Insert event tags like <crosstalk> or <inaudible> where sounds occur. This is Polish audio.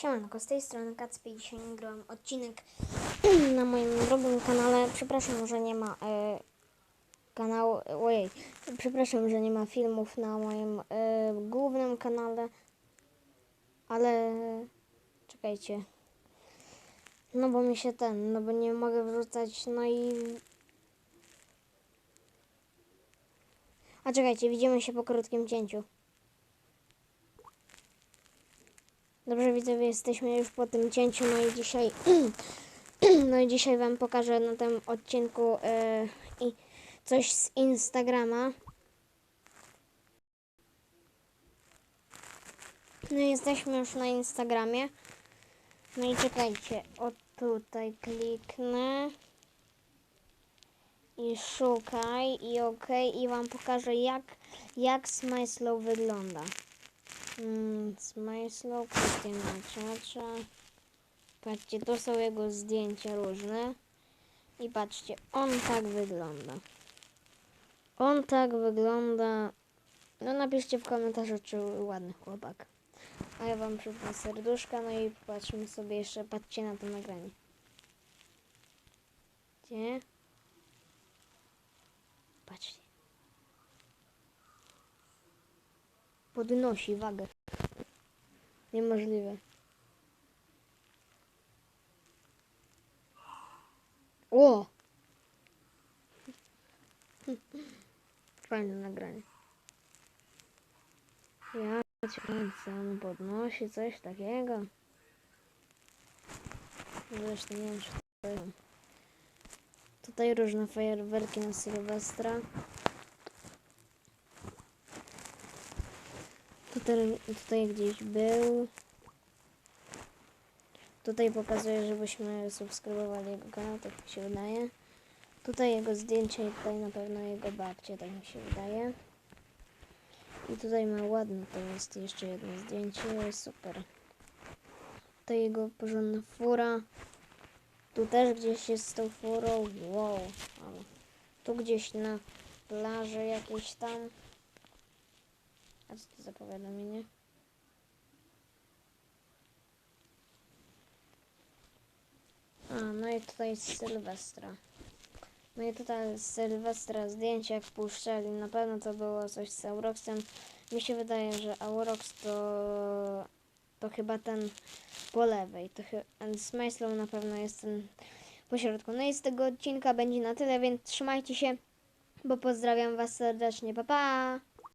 Siemanko, z tej strony Kacpi. Dzisiaj nagrałam odcinek <clears throat> na moim drugim kanale. Przepraszam, że nie ma e, kanału. Ojej, przepraszam, że nie ma filmów na moim e, głównym kanale. Ale czekajcie. No bo mi się ten, no bo nie mogę wrzucać, no i. A czekajcie, widzimy się po krótkim cięciu. Dobrze widzowie, jesteśmy już po tym cięciu, no i dzisiaj <clears throat> no i dzisiaj wam pokażę na tym odcinku i coś z Instagrama. No i jesteśmy już na Instagramie. No i czekajcie, o tutaj kliknę i szukaj i ok i wam pokażę jak jak Smyslow wygląda. Mm, Smyslow, Krystyna Ciacza. Patrzcie, to są jego zdjęcia różne. I patrzcie, on tak wygląda. On tak wygląda. No napiszcie w komentarzu, czy ładny chłopak. A ja wam przypnę serduszka, no i patrzmy sobie jeszcze, patrzcie na to nagranie. Gdzie? Patrzcie. Podnosi wagę. Niemożliwe. O! Fajne nagranie. Ja cię on podnosi coś takiego. Zresztą nie wiem, czy to jest. Tutaj różne fajerwerki na Sylwestra. Tutaj, tutaj gdzieś był. Tutaj pokazuje, żebyśmy subskrybowali jego kanał, tak mi się wydaje. Tutaj jego zdjęcie i tutaj na pewno jego babcie, tak mi się wydaje. I tutaj ma ładne, to jest jeszcze jedno zdjęcie, super. Tutaj jego porządna fura. Tu też gdzieś jest z tą furą, wow. Tu gdzieś na plaży jakieś tam. A co to za powiadomienie? A, no i tutaj z Sylwestra. No i tutaj z Sylwestra zdjęcia jak puszczali. Na pewno to było coś z Auroxem. Mi się wydaje, że Aurox to to chyba ten po lewej. To chy- Smyslow na pewno jest ten po środku. No i z tego odcinka będzie na tyle, więc trzymajcie się, bo pozdrawiam Was serdecznie. Pa pa!